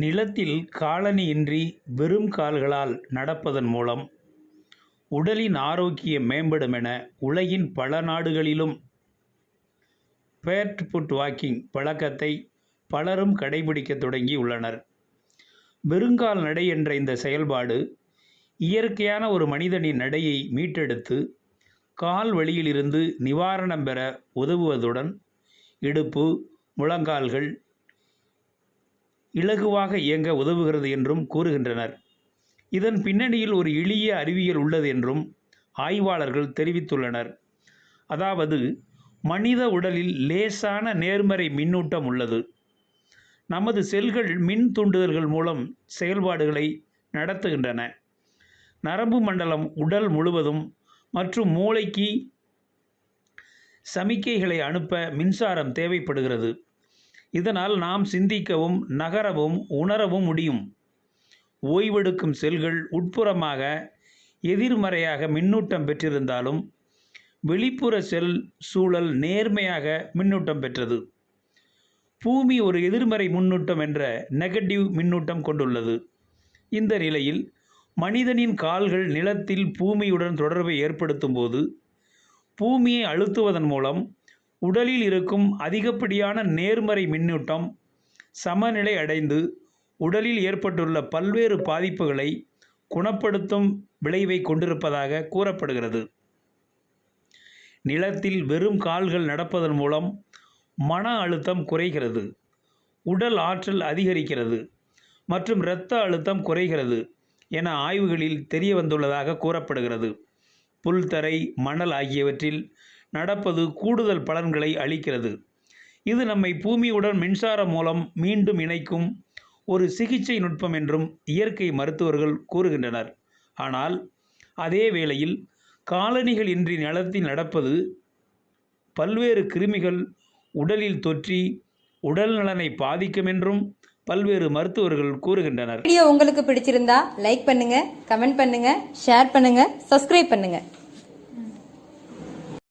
நிலத்தில் காலனியின்றி வெறும் கால்களால் நடப்பதன் மூலம் உடலின் ஆரோக்கியம் மேம்படும் என உலகின் பல நாடுகளிலும் பேர்ட் புட் வாக்கிங் பழக்கத்தை பலரும் கடைபிடிக்க தொடங்கி உள்ளனர். வெறுங்கால் நடை என்ற இந்த செயல்பாடு இயற்கையான ஒரு மனிதனின் நடையை மீட்டெடுத்து கால் வழியிலிருந்து நிவாரணம் பெற உதவுவதுடன் இடுப்பு முழங்கால்கள் இலகுவாக இயங்க உதவுகிறது என்றும் கூறுகின்றனர். இதன் பின்னணியில் ஒரு எளிய அறிவியல் உள்ளது என்றும் ஆய்வாளர்கள் தெரிவித்துள்ளனர். அதாவது மனித உடலில் லேசான நேர்மறை மின்னூட்டம் உள்ளது. நமது செல்கள் மின் தூண்டுதல்கள் மூலம் செயல்பாடுகளை நடத்துகின்றன. நரம்பு மண்டலம் உடல் முழுவதும் மற்றும் மூளைக்கு சமிக்கைகளை அனுப்ப மின்சாரம் தேவைப்படுகிறது. இதனால் நாம் சிந்திக்கவும் நகரவும் உணரவும் முடியும். ஓய்வெடுக்கும் செல்கள் உட்புறமாக எதிர்மறையாக மின்னூட்டம் பெற்றிருந்தாலும் வெளிப்புற செல் சூழல் நேர்மையாக மின்னூட்டம் பெற்றது. பூமி ஒரு எதிர்மறை முன்னூட்டம் என்ற நெகட்டிவ் மின்னூட்டம் கொண்டுள்ளது. இந்த நிலையில் மனிதனின் கால்கள் நிலத்தில் பூமியுடன் தொடர்பை ஏற்படுத்தும் போது பூமியை அழுத்துவதன் மூலம் உடலில் இருக்கும் அதிகப்படியான நேர்மறை மின்னூட்டம் சமநிலை அடைந்து உடலில் ஏற்பட்டுள்ள பல்வேறு பாதிப்புகளை குணப்படுத்தும் விளைவை கொண்டிருப்பதாக கூறப்படுகிறது. நிலத்தில் வெறும் கால்கள் நடப்பதன் மூலம் மன அழுத்தம் குறைகிறது உடல் ஆற்றல் அதிகரிக்கிறது மற்றும் இரத்த அழுத்தம் குறைகிறது என ஆய்வுகளில் தெரிய வந்துள்ளதாக கூறப்படுகிறது. புல்தரை மணல் ஆகியவற்றில் நடப்பது கூடுதல் பலன்களை அளிக்கிறது. இது நம்மை பூமியுடன் மின்சாரம் மூலம் மீண்டும் இணைக்கும் ஒரு சிகிச்சை நுட்பம் என்றும் இயற்கை மருத்துவர்கள் கூறுகின்றனர். ஆனால் அதே வேளையில் காலணிகள் இன்றி நிலத்தில் நடப்பது பல்வேறு கிருமிகள் உடலில் தொற்றி உடல் நலனை பாதிக்கும் என்றும் பல்வேறு மருத்துவர்கள் கூறுகின்றனர். வீடியோ உங்களுக்கு பிடிச்சிருந்தா லைக் பண்ணுங்க கமெண்ட் பண்ணுங்க ஷேர் பண்ணுங்க சப்ஸ்கிரைப் பண்ணுங்க.